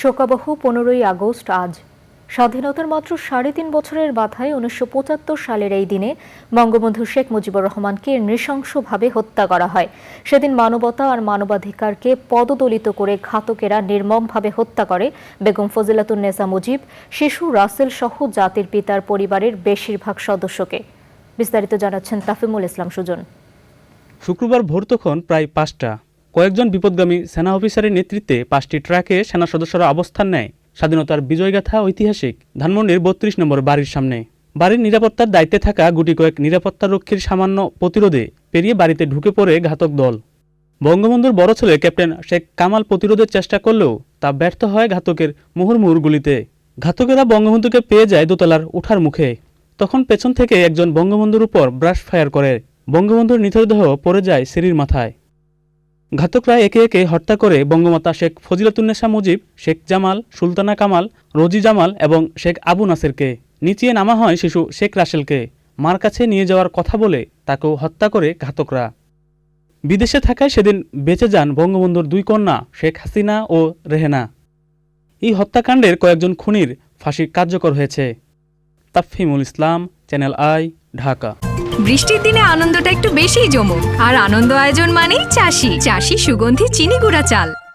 শোকাবহ পনেরোই আগস্ট আজ। স্বাধীনতার মাত্র সাড়ে তিন বছরের মাথায় উনিশশো সালের এই দিনে বঙ্গবন্ধু শেখ মুজিবুর রহমানকে নৃশংসভাবে হত্যা করা হয়। সেদিন মানবতা আর মানবাধিকারকে পদদলিত করে ঘাতকেরা নির্মমভাবে হত্যা করে বেগম ফজিলাতুন্নেসা মুজিব, শিশু রাসেল সহ জাতির পিতার পরিবারের বেশিরভাগ সদস্যকে। বিস্তারিত জানাচ্ছেন তাফিমুল ইসলাম সুজন। শুক্রবার ভোর তখন প্রায় পাঁচটা। কয়েকজন বিপদগামী সেনা অফিসারের নেতৃত্বে পাঁচটি ট্রাকে সেনা সদস্যরা অবস্থান নেয়। স্বাধীনতার বিজয়গাথা ঐতিহাসিক ধানমন্ডির বত্রিশ নম্বর বাড়ির সামনে। বাড়ির নিরাপত্তার দায়িত্বে থাকা গুটি কয়েক নিরাপত্তা রক্ষীর সামান্য প্রতিরোধে পেরিয়ে বাড়িতে ঢুকে পড়ে ঘাতক দল। বঙ্গবন্ধুর বড় ছেলে ক্যাপ্টেন শেখ কামাল প্রতিরোধের চেষ্টা করলেও তা ব্যর্থ হয় ঘাতকের মুহুর্মুহুর গুলিতে ঘাতকেরা বঙ্গবন্ধুকে পেয়ে যায় দোতলার উঠার মুখে। তখন পেছন থেকে একজন বঙ্গবন্ধুর উপর ব্রাশ ফায়ার করে। বঙ্গবন্ধুর নিথরদেহ পড়ে যায় সিঁড়ির মাথায়। ঘাতকরা একে একে হত্যা করে বঙ্গমাতা শেখ ফজিলাতুন্নেসা মুজিব, শেখ জামাল, সুলতানা কামাল, রোজি জামাল এবং শেখ আবু নাসেরকে। নিচিয়ে নামা হয় শিশু শেখ রাসেলকে। মার কাছে নিয়ে যাওয়ার কথা বলে তাকেও হত্যা করে ঘাতকরা। বিদেশে থাকায় সেদিন বেঁচে যান বঙ্গবন্ধুর দুই কন্যা, শেখ হাসিনা ও রেহেনা। এই হত্যাকাণ্ডের কয়েকজন খুনির ফাঁসি কার্যকর হয়েছে। Tafhimul Islam, channel I, Dhaka. বৃষ্টির দিনে আনন্দটা একটু বেশি জমুক। আর আনন্দ আয়োজন মানেই চাষি। চাষি সুগন্ধি, চিনি, গুঁড়া চাল।